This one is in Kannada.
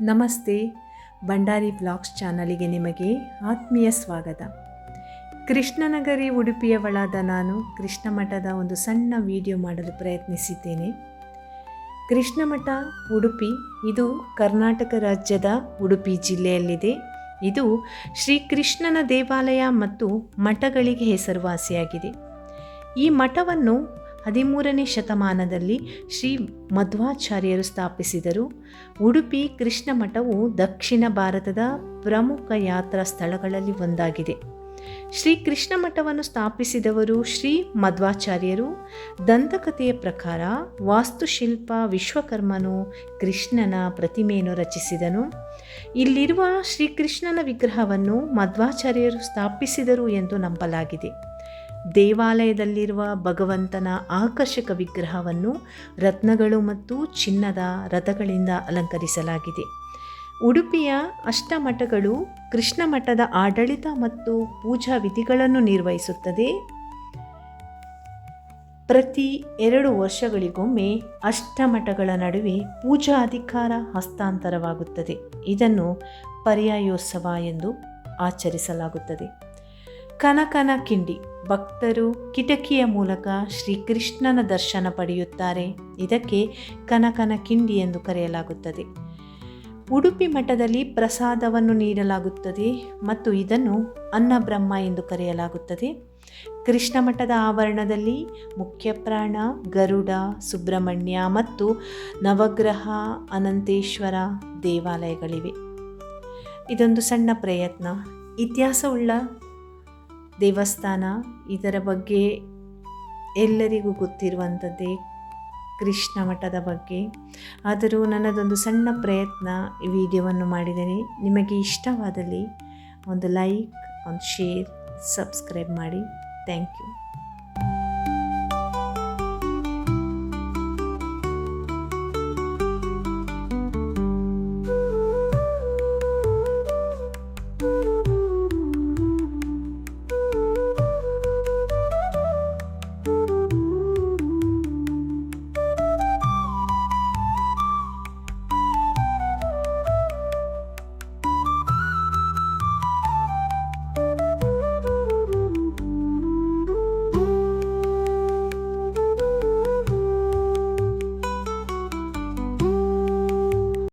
ನಮಸ್ತೆ, ಭಂಡಾರಿ ಬ್ಲಾಗ್ಸ್ ಚಾನಲಿಗೆ ನಿಮಗೆ ಆತ್ಮೀಯ ಸ್ವಾಗತ. ಕೃಷ್ಣನಗರಿ ಉಡುಪಿಯವಳಾದ ನಾನು ಕೃಷ್ಣ ಮಠದ ಒಂದು ಸಣ್ಣ ವಿಡಿಯೋ ಮಾಡಲು ಪ್ರಯತ್ನಿಸಿದ್ದೇನೆ. ಕೃಷ್ಣಮಠ ಉಡುಪಿ, ಇದು ಕರ್ನಾಟಕ ರಾಜ್ಯದ ಉಡುಪಿ ಜಿಲ್ಲೆಯಲ್ಲಿದೆ. ಇದು ಶ್ರೀಕೃಷ್ಣನ ದೇವಾಲಯ ಮತ್ತು ಮಠಗಳಿಗೆ ಹೆಸರುವಾಸಿಯಾಗಿದೆ. ಈ ಮಠವನ್ನು ಹದಿಮೂರನೇ ಶತಮಾನದಲ್ಲಿ ಶ್ರೀ ಮಧ್ವಾಚಾರ್ಯರು ಸ್ಥಾಪಿಸಿದರು. ಉಡುಪಿ ಕೃಷ್ಣ ಮಠವು ದಕ್ಷಿಣ ಭಾರತದ ಪ್ರಮುಖ ಯಾತ್ರಾ ಸ್ಥಳಗಳಲ್ಲಿ ಒಂದಾಗಿದೆ. ಶ್ರೀ ಕೃಷ್ಣ ಮಠವನ್ನು ಸ್ಥಾಪಿಸಿದವರು ಶ್ರೀ ಮಧ್ವಾಚಾರ್ಯರು. ದಂತಕಥೆಯ ಪ್ರಕಾರ ವಾಸ್ತುಶಿಲ್ಪ ವಿಶ್ವಕರ್ಮನು ಕೃಷ್ಣನ ಪ್ರತಿಮೆಯನ್ನು ರಚಿಸಿದನು. ಇಲ್ಲಿರುವ ಶ್ರೀಕೃಷ್ಣನ ವಿಗ್ರಹವನ್ನು ಮಧ್ವಾಚಾರ್ಯರು ಸ್ಥಾಪಿಸಿದರು ಎಂದು ನಂಬಲಾಗಿದೆ. ದೇವಾಲಯದಲ್ಲಿರುವ ಭಗವಂತನ ಆಕರ್ಷಕ ವಿಗ್ರಹವನ್ನು ರತ್ನಗಳು ಮತ್ತು ಚಿನ್ನದ ರಥಗಳಿಂದ ಅಲಂಕರಿಸಲಾಗಿದೆ. ಉಡುಪಿಯ ಅಷ್ಟಮಠಗಳು ಕೃಷ್ಣ ಮಠದ ಆಡಳಿತ ಮತ್ತು ಪೂಜಾ ವಿಧಿಗಳನ್ನು ನಿರ್ವಹಿಸುತ್ತದೆ. ಪ್ರತಿ ಎರಡು ವರ್ಷಗಳಿಗೊಮ್ಮೆ ಅಷ್ಟಮಠಗಳ ನಡುವೆ ಪೂಜಾ ಅಧಿಕಾರ ಹಸ್ತಾಂತರವಾಗುತ್ತದೆ. ಇದನ್ನು ಪರ್ಯಾಯೋತ್ಸವ ಎಂದು ಆಚರಿಸಲಾಗುತ್ತದೆ. ಕನಕನ ಕಿಂಡಿ. ಭಕ್ತರು ಕಿಟಕಿಯ ಮೂಲಕ ಶ್ರೀಕೃಷ್ಣನ ದರ್ಶನ ಪಡೆಯುತ್ತಾರೆ. ಇದಕ್ಕೆ ಕನಕನ ಕಿಂಡಿ ಎಂದು ಕರೆಯಲಾಗುತ್ತದೆ. ಉಡುಪಿ ಮಠದಲ್ಲಿ ಪ್ರಸಾದವನ್ನು ನೀಡಲಾಗುತ್ತದೆ ಮತ್ತು ಇದನ್ನು ಅನ್ನಬ್ರಹ್ಮ ಎಂದು ಕರೆಯಲಾಗುತ್ತದೆ. ಕೃಷ್ಣ ಮಠದ ಆವರಣದಲ್ಲಿ ಮುಖ್ಯ ಪ್ರಾಣ, ಗರುಡ, ಸುಬ್ರಹ್ಮಣ್ಯ ಮತ್ತು ನವಗ್ರಹ, ಅನಂತೇಶ್ವರ ದೇವಾಲಯಗಳಿವೆ. ಇದೊಂದು ಸಣ್ಣ ಪ್ರಯತ್ನ. ಇತಿಹಾಸವುಳ್ಳ ದೇವಸ್ಥಾನ, ಇದರ ಬಗ್ಗೆ ಎಲ್ಲರಿಗೂ ಗೊತ್ತಿರುವಂಥದ್ದೇ ಕೃಷ್ಣ ಮಠದ ಬಗ್ಗೆ. ಆದರೂ ನನ್ನದೊಂದು ಸಣ್ಣ ಪ್ರಯತ್ನ ಈ ವಿಡಿಯೋವನ್ನು ಮಾಡಿದ್ದೇನೆ. ನಿಮಗೆ ಇಷ್ಟವಾದಲ್ಲಿ ಒಂದು ಲೈಕ್, ಒಂದು ಶೇರ್, ಸಬ್ಸ್ಕ್ರೈಬ್ ಮಾಡಿ. Thank you.